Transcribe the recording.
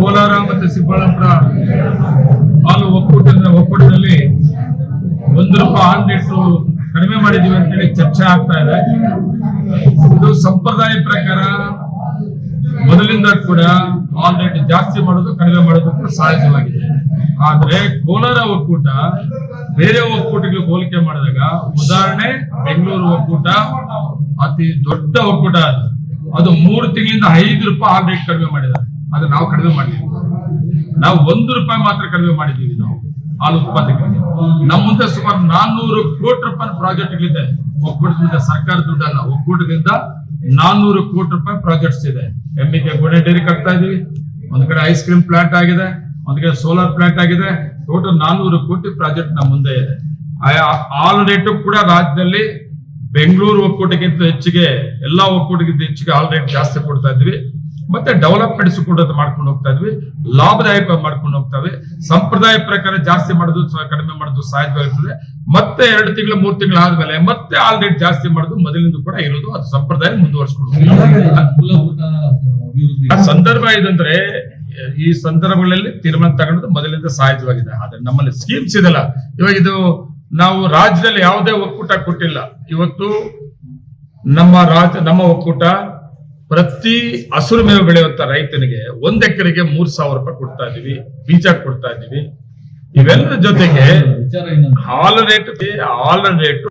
ಕೋಲಾರ ಮತ್ತು ಸಿಬ್ಬಳ್ಳಾಪುರ ಹಾಲು ಒಕ್ಕೂಟದ ಒಕ್ಕೂಟದಲ್ಲಿ ಒಂದು ರೂಪಾಯಿ ಹಾಲು ಲೀಟ್ರು ಕಡಿಮೆ ಮಾಡಿದೀವಿ ಅಂತೇಳಿ ಚರ್ಚೆ ಆಗ್ತಾ ಇದೆ. ಇದು ಸಂಪ್ರದಾಯ ಪ್ರಕಾರ ಮೊದಲಿಂದ ಕೂಡ ಹಾಲ್ ರೇಟ್ ಜಾಸ್ತಿ ಮಾಡೋದು, ಕಡಿಮೆ ಮಾಡೋದು ಕೂಡ ಸಹಜವಾಗಿದೆ. ಆದ್ರೆ ಕೋಲಾರ ಒಕ್ಕೂಟ ಬೇರೆ ಒಕ್ಕೂಟಗಳಿಗೆ ಹೋಲಿಕೆ ಮಾಡಿದಾಗ ಉದಾಹರಣೆ ಬೆಂಗಳೂರು ಒಕ್ಕೂಟ, ಅತಿ ದೊಡ್ಡ ಒಕ್ಕೂಟ ಅದು. ಅದು ಮೂರು ತಿಂಗಳಿಂದ ಐದು ರೂಪಾಯಿ ಹಾಲ್ ರೇಟ್ ಕಡಿಮೆ ಮಾಡಿದ್ದಾರೆ. ಅದು ನಾವು ಕಡಿಮೆ ಮಾಡಿದ್ದೀವಿ ನಾವು ಒಂದು ರೂಪಾಯಿ ಮಾತ್ರ ಕಡಿಮೆ ಮಾಡಿದ್ದೀವಿ ನಾವು, ಹಾಲು ಉತ್ಪಾದಕರಿಗೆ. ನಮ್ಮ ಮುಂದೆ ಸುಮಾರು ನಾನ್ನೂರು ಕೋಟಿ ರೂಪಾಯಿ ಪ್ರಾಜೆಕ್ಟ್ಗಳಿದೆ. ಒಕ್ಕೂಟದಿಂದ ಸರ್ಕಾರ ದುಡ್ಡಲ್ಲ ಒಕ್ಕೂಟದಿಂದ ನಾನ್ನೂರು ಕೋಟಿ ರೂಪಾಯಿ ಪ್ರಾಜೆಕ್ಟ್ಸ್ ಇದೆ. ಎಮ್ಮಿಗೆ ಗೋಡೆ ಡೈರಿ ಕಟ್ತಾ ಇದೀವಿ. ಒಂದ್ ಕಡೆ ಐಸ್ ಕ್ರೀಮ್ ಪ್ಲಾಂಟ್ ಆಗಿದೆ, ಒಂದ್ ಕಡೆ ಸೋಲಾರ್ ಪ್ಲಾಂಟ್ ಆಗಿದೆ. ಟೋಟಲ್ ನಾನ್ನೂರು ಕೋಟಿ ಪ್ರಾಜೆಕ್ಟ್ ನಮ್ಮ ಮುಂದೆ ಇದೆ. ಆಲ್ ರೇಟು ಕೂಡ ರಾಜ್ಯದಲ್ಲಿ ಬೆಂಗಳೂರು ಒಕ್ಕೂಟಕ್ಕಿಂತ ಹೆಚ್ಚಿಗೆ ಎಲ್ಲಾ ಒಕ್ಕೂಟಕ್ಕಿಂತ ಹೆಚ್ಚಿಗೆ ಆಲ್ ರೇಟ್ ಜಾಸ್ತಿ ಕೊಡ್ತಾ ಇದ್ವಿ. ಮತ್ತೆ ಡೆವಲಪ್ಮೆಂಟ್ಸ್ ಕೂಡ ಮಾಡ್ಕೊಂಡು ಹೋಗ್ತಾ ಇದ್ವಿ. ಲಾಭದಾಯಕ ಮಾಡ್ಕೊಂಡು ಹೋಗ್ತಾವೆ ಸಂಪ್ರದಾಯ ಪ್ರಕಾರ ಜಾಸ್ತಿ ಮಾಡೋದು ಕಡಿಮೆ ಮಾಡೋದು ಸಾಧ್ಯವಾಗುತ್ತದೆ ಮತ್ತೆ ಎರಡು ತಿಂಗಳು, ಮೂರು ತಿಂಗಳು ಆದ್ಮೇಲೆ ಮತ್ತೆ ಆಲ್ ರೇಟ್ ಜಾಸ್ತಿ ಮಾಡೋದು ಮೊದಲಿಂದ ಕೂಡ ಇರೋದು. ಅದು ಸಂಪ್ರದಾಯ ಮುಂದುವರ್ಸ್ಕೊಂಡು ಆ ಸಂದರ್ಭ ಇದಂದ್ರೆ ಈ ಸಂದರ್ಭಗಳಲ್ಲಿ ತೀರ್ಮಾನ ತಗೊಂಡು ಮೊದಲಿಂದ ಸಹಜವಾಗಿದೆ. ಆದ್ರೆ ನಮ್ಮಲ್ಲಿ ಸ್ಕೀಮ್ಸ್ ಇದೆಲ್ಲ. ಇವಾಗ ಇದು ನಾವು ರಾಜ್ಯದಲ್ಲಿ ಯಾವುದೇ ಒಕ್ಕೂಟ ಕೊಟ್ಟಿಲ್ಲ. ಇವತ್ತು ನಮ್ಮ ರಾಜ್ಯ ನಮ್ಮ ಒಕ್ಕೂಟ ಪ್ರತಿ ಹಸಿರು ಮೇವು ಬೆಳೆಯುವಂತ ರೈತನಿಗೆ ಒಂದ್ ಎಕರೆಗೆ ಮೂರ್ ಸಾವಿರ ರೂಪಾಯಿ ಕೊಡ್ತಾ ಇದೀವಿ ಬೀಜ ಕೊಡ್ತಾ ಇದೀವಿ. ಇವೆಲ್ಲರ ಜೊತೆಗೆ ಹಾಲ್ ರೇಟ್ ಹಾಲು ರೇಟ್